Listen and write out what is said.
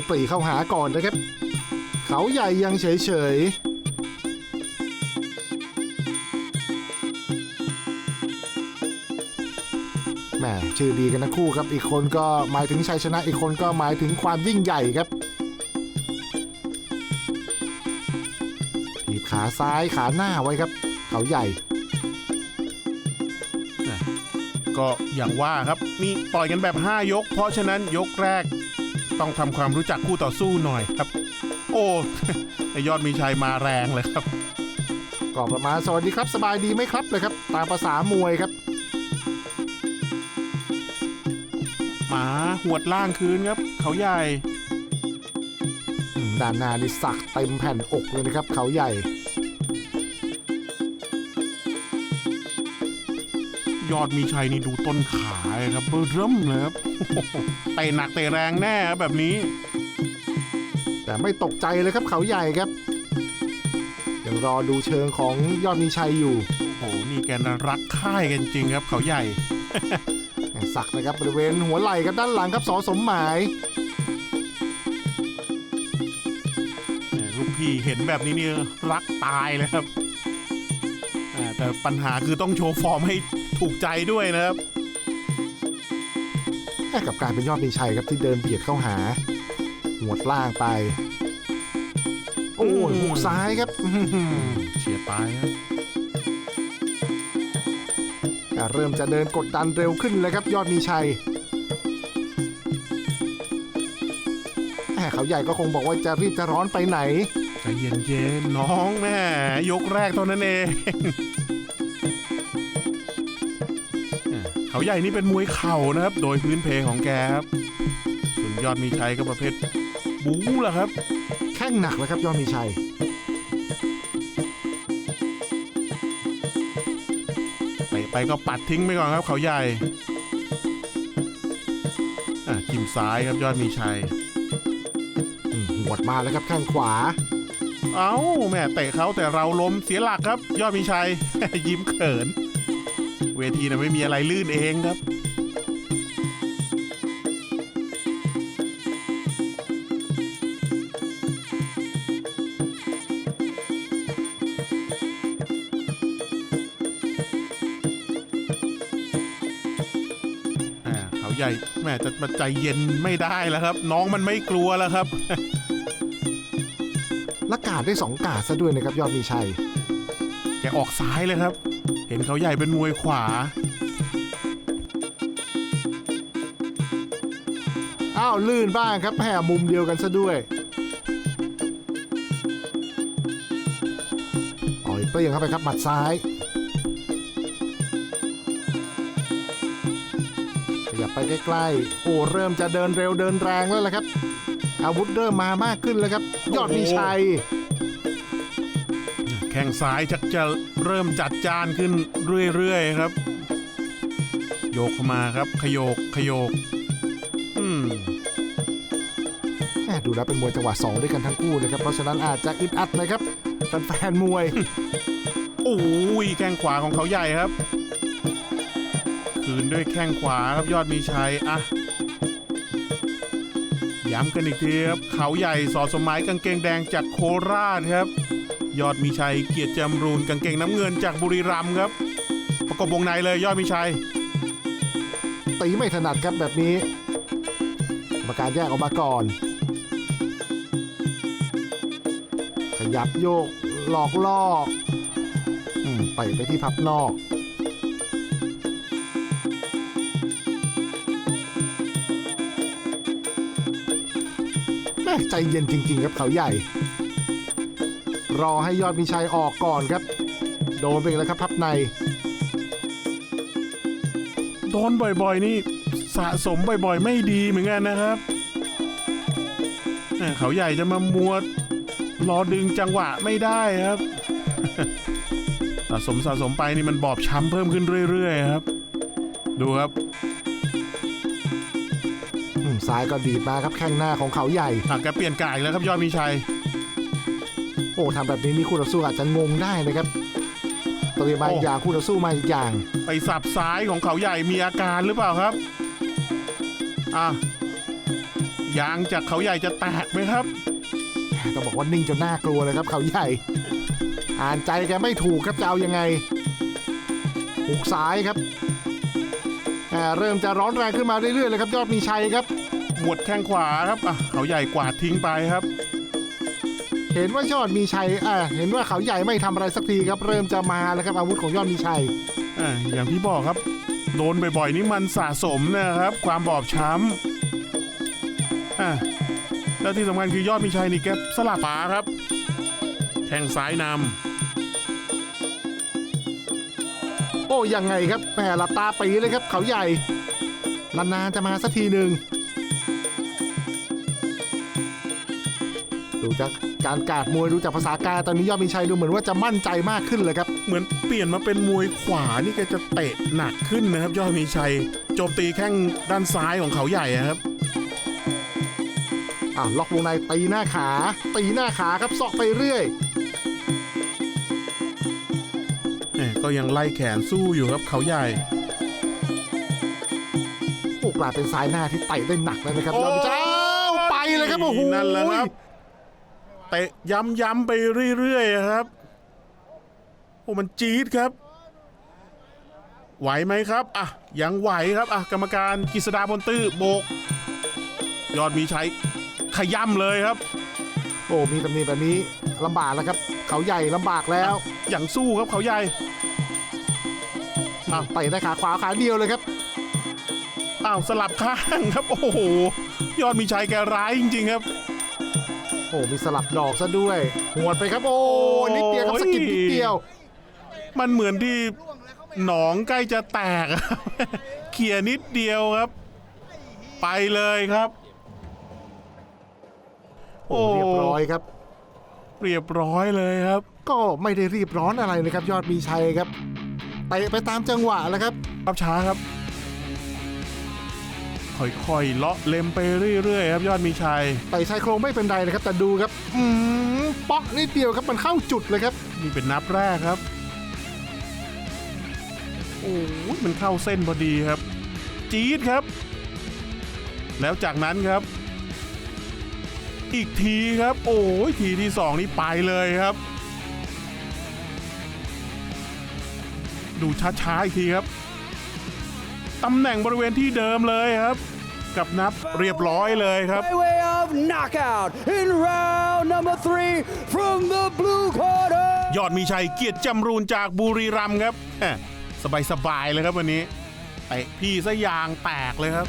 นปรีเข้าหาก่อนนะครับ เขาใหญ่ยังเฉยๆแหมชื่อดีกันทั้งคู่ครับ อีกคนก็หมายถึงชัยชนะ อีกคนก็หมายถึงความยิ่งใหญ่ครับถีบขาซ้ายขาหน้าไว้ครับ เขาใหญ่ ก็อย่างว่าครับ นี่ต่อยกันแบบ 5 ยก เพราะฉะนั้นยกแรก ต้องทำความรู้จักคู่ต่อสู้หน่อยครับ โอ้ไอยอดมีชัยมาแรงเลยครับก็ประมาณสวัสดีครับสบายดีไหมครับเลยครับ ตามภาษามวยครับ หมาหวดล่างคืนครับ เขาใหญ่อืมด้านหน้านี่สักเต็มแผ่นอกเลยนะครับ เขาใหญ่ ยอดมีชัยนี่ดูต้นขาเลยครับเบอร์เริ่มเลยครับเตะหนักเตะแรงแน่ครับแบบนี้ แต่ไม่ตกใจเลยครับเขาใหญ่ครับ ยังรอดูเชิงของยอดมีชัยอยู่ โอ้โหนี่แกน่ารักค่ายกันจริงครับ เขาใหญ่สักนะครับบริเวณหัวไหล่ครับด้านหลังครับสอสมหมายแหม่ลูกพี่เห็นแบบนี้นี่รักตายเลยครับแหม่แต่ปัญหาคือต้องโชว์ฟอร์มให้ ถูกใจด้วยนะครับแค่กับการเป็นยอดมีชัยครับที่เดินเบียดเข้าหา หวดล่างไป โอ้ยอืมหุกซ้ายครับอื้อหือเฉียดตายครับอะเริ่มจะเดินกดดันเร็วขึ้นเลยครับยอดมีชัยแหม่เขาใหญ่ก็คงบอกว่าจะรีบจะร้อนไปไหนใจเย็นๆน้องแม่ยกแรกเท่านั้นเอง เขาใหญ่นี่เป็นมวยเข่านะครับ โดยพื้นเพของแกครับส่วนยอดมีชัยก็ประเภทบู๊แหละครับ แข้งหนักแล้วครับยอดมีชัยไปไปก็ปัดทิ้งไปก่อนครับ เขาใหญ่อะจิ้มซ้ายครับยอดมีชัยอืมหวดมาแล้วครับแข้งขวา เอ้าแม่เตะเขาแต่เราล้มเสียหลักครับ ยอดมีชัยยิ้มเขิน เวทีนะไม่มีอะไรลื่นเองครับ อ่าเขาใหญ่แม่จะมาใจเย็นไม่ได้แล้วครับ น้องมันไม่กลัวแล้วครับ และกาดได้สองกาดซะด้วยนะครับยอดมีชัย แกออกซ้ายเลยครับ เห็นเขาใหญ่เป็นมวยขวา อ้าว ลื่นบ้างครับแห่มุมเดียวกันซะด้วยต่อยเปรี้ยงเข้าไปครับหมัดซ้าย ขยับไปใกล้ๆ โอ้เริ่มจะเดินเร็วเดินแรงแล้วละครับ อาวุธเริ่มมามากขึ้นแล้วครับ ยอดมีชัย ข้งซ้ายชักจะเริ่มจัดจานขึ้นเรื่อยๆครับ โยกเข้ามาครับ ขยโกขยโกอืมแหม่ดูแล้วเป็นมวยจังหวะ2ด้วยกันทั้งคู่นะครับ เพราะฉะนั้นอาจจะอึดอัดนะครับแฟนๆมวย โอ้ยแข้งขวาของเขาใหญ่ครับ คืนด้วยแข้งขวาครับยอดมีชัยอะย้ำกันอีกทีครับเขาใหญ่สอสมหมายกางเกงแดงจากโคราชครับ ยอดมีชัยเกียรติจำรูนกางเกงน้ำเงินจากบุรีรัมย์ครับ ประกบวงในเลยยอดมีชัย ตีไม่ถนัดครับแบบนี้กรรมการแยกออกมาก่อน ขยับโยกหลอกล่ออืมไปไปที่พับนอกใจเย็นจริง ๆ ครับเขาใหญ่ รอให้ยอดมีชัยออกก่อนครับ โดนไปอีกแล้วครับพับใน โดนบ่อยๆ นี่สะสมบ่อยๆ ไม่ดีเหมือนกันนะครับแหม่เขาใหญ่จะมามัวรอดึงจังหวะไม่ได้ครับ สะสมสะสมไปนี่มันบอบช้ำเพิ่มขึ้นเรื่อยๆครับ ดูครับอืมซ้ายก็ดีดมาครับแข้งหน้าของเขาใหญ่อะแกเปลี่ยนกายอีกแล้วครับยอดมีชัยโอ้ทำแบบนี้นี่คู่ต่อสู้อาจจะงงได้นะครับเตรียมมาอีกอย่างคู่ต่อสู้มาอีกอย่าง ไปสับซ้ายของเขาใหญ่มีอาการหรือเปล่าครับ อะ ยางจากเขาใหญ่จะแตกไหมครับ ต้องบอกว่านิ่งจนน่ากลัวเลยครับเขาใหญ่ อ่านใจแกไม่ถูกครับจะเอายังไงหุกซ้ายครับอ่าเริ่มจะร้อนแรงขึ้นมาเรื่อยๆเลยครับยอดมีชัยครับหวดแข้งขวาครับอะเขาใหญ่กวาดทิ้งไปครับ เห็นว่ายอดมีชัยอ่าเห็นว่าเขาใหญ่ไม่ทำอะไรสักทีครับ เริ่มจะมาแล้วครับอาวุธของยอดมีชัย อ่าอย่างที่บอกครับ โดนบ่อยๆนี่มันสะสมนะครับ ความบอบช้ำอ่าแล้วที่สำคัญคือยอดมีชัยนี่แกสลับขวาครับแทงซ้ายนโอ้ยังไงครับแหมหลับตาปีเลยครับ เขาใหญ่นานๆจะมาสักทีหนึ่ง ดูจากการกาดมวยดูจากภาษากายตอนนี้ยอดมีชัยดูเหมือนว่าจะมั่นใจมากขึ้นเลยครับำเหมือนเปลี่ยนมาเป็นมวยขวานี่แกจะเตะหนักขึ้นนะครับ ยอดมีชัยโจมตีแข้งด้านซ้ายของเขาใหญ่อะครับอ่าล็อกวงในตีหน้าขา ตีหน้าขาครับซอกไปเรื่อยแหม่ก็ยังไล่แขนสู้อยู่ครับเขาใหญ่โอ้กลายเป็นซ้ายหน้าที่เตะได้หนักเลยนะครับยอดมีชัยอ้าวไปเลยครับโอ้โหนั่นแหละครับ เตะย้ำๆไปเรื่อยๆอะครับ โอ้มันจี๊ดครับ ไหวไหมครับ อะ ยังไหวครับ อะ กรรมการกฤษดาบนตื้อโบก ยอดมีชัยขย่ำเลยครับ โอ้มีตำหนิแบบนี้ลำบากแล้วครับ เขาใหญ่ลำบากแล้ว อย่างสู้ครับเขาใหญ่อะเตะได้ขาขวาขาเดียวเลยครับอ้าวสลับข้างครับ โอ้โห ยอดมีชัยแกร้ายจริง ๆ ครับ โอ้มีสลับดอกซะด้วยหวดไปครับ โอ้นิดเดียวครับสะกิดนิดเดียว มันเหมือนที่หนองใกล้จะแตกครับเขี่ยนิดเดียวครับ ไปเลยครับ โอ้เรียบร้อยครับ เรียบร้อยเลยครับ ก็ไม่ได้รีบร้อนอะไรเลยครับ ยอดมีชัยครับเตะไปตามจังหวะแล้วครับ ครับช้าครับ ค่อยๆเลาะเล็มไปเรื่อยๆครับยอดมีชัยไต่ชายโครงไม่เป็นไรนะครับแต่ดูครับ อืมป๊อกนิดเดียวครับมันเข้าจุดเลยครับ นี่เป็นนับแรกครับโอ้ยมันเข้าเส้นพอดีครับ จี๊ดครับ แล้วจากนั้นครับ อีกทีครับ โอ้ยทีที่สองนี่ไปเลยครับ ดูช้าๆอีกทีครับตำแหน่งบริเวณที่เดิมเลยครับ กับนับเรียบร้อยเลยครับ By way of knockout in round number three from the blue corner. ยอดมีชัยเกียรติจำรูนจากบุรีรัมย์ครับสบายสบายๆเลยครับวันนี้เตะพี่ซะยางแตกเลยครับ